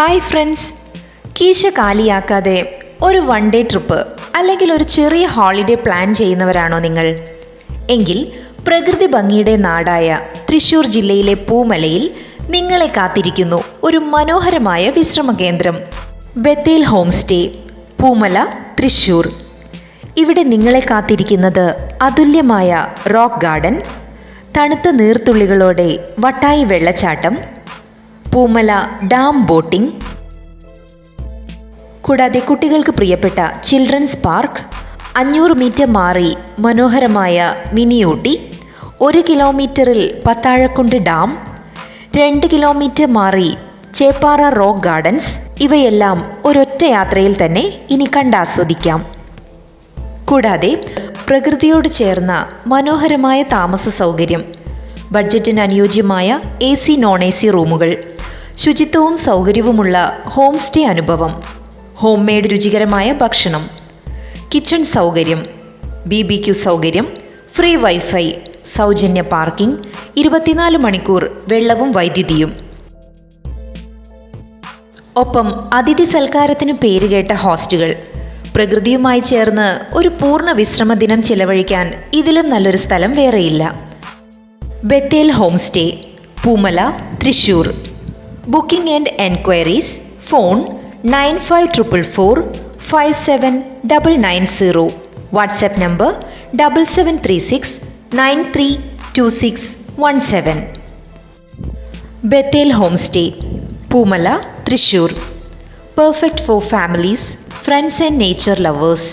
hi friends കീശ കാലിയാക്കാതെ ഒരു one day trip അല്ലെങ്കിൽ ഒരു ചെറിയ ഹോളിഡേ പ്ലാൻ ചെയ്യുന്നവരാണോ നിങ്ങൾ എങ്കിൽ പ്രകൃതി ഭംഗിയുടെ നാടായ തൃശൂർ ജില്ലയിലെ പൂമലയിൽ നിങ്ങളെ കാത്തിരിക്കുന്നു ഒരു മനോഹരമായ വിശ്രമ കേന്ദ്രം Bethel home stay Poomala Thrissur ഇവിടെ നിങ്ങളെ കാത്തിരിക്കുന്നത് അതുല്യമായ റോക്ക് ഗാർഡൻ തണുത്ത നീർത്തുള്ളികളോടെ വട്ടായി വെള്ളച്ചാട്ടം പൂമല ഡാം ബോട്ടിംഗ് കൂടാതെ കുട്ടികൾക്ക് പ്രിയപ്പെട്ട ചിൽഡ്രൻസ് പാർക്ക് അഞ്ഞൂറ് മീറ്റർ മാറി മനോഹരമായ മിനിയൂട്ടി ഒരു കിലോമീറ്ററിൽ പത്താഴക്കുണ്ട് ഡാം രണ്ട് കിലോമീറ്റർ മാറി ചേപ്പാറ റോക്ക് ഗാർഡൻസ് ഇവയെല്ലാം ഒരൊറ്റ യാത്രയിൽ തന്നെ ഇനി കണ്ടാസ്വദിക്കാം കൂടാതെ പ്രകൃതിയോട് ചേർന്ന മനോഹരമായ താമസ സൗകര്യം ബഡ്ജറ്റിന് അനുയോജ്യമായ A C non A C റൂമുകൾ ശുചിത്വവും സൗകര്യവുമുള്ള ഹോം സ്റ്റേ അനുഭവം ഹോം മെയ്ഡ് രുചികരമായ ഭക്ഷണം കിച്ചൺ സൗകര്യം ബി ബി ക്യു സൗകര്യം ഫ്രീ വൈഫൈ സൗജന്യ പാർക്കിംഗ് ഇരുപത്തിനാല് മണിക്കൂർ വെള്ളവും വൈദ്യുതിയും ഒപ്പം അതിഥി സൽക്കാരത്തിന് പേരുകേട്ട ഹോസ്റ്റുകൾ പ്രകൃതിയുമായി ചേർന്ന് ഒരു പൂർണ്ണ വിശ്രമ ദിനം ചിലവഴിക്കാൻ ഇതിലും നല്ലൊരു സ്ഥലം വേറെയില്ല Bethel home stay Poomala Thrissur booking and enquiries phone nine five triple four five seven double nine zero WhatsApp number double seven three six nine three two six one seven Bethel home stay Poomala Thrissur perfect for families friends and nature lovers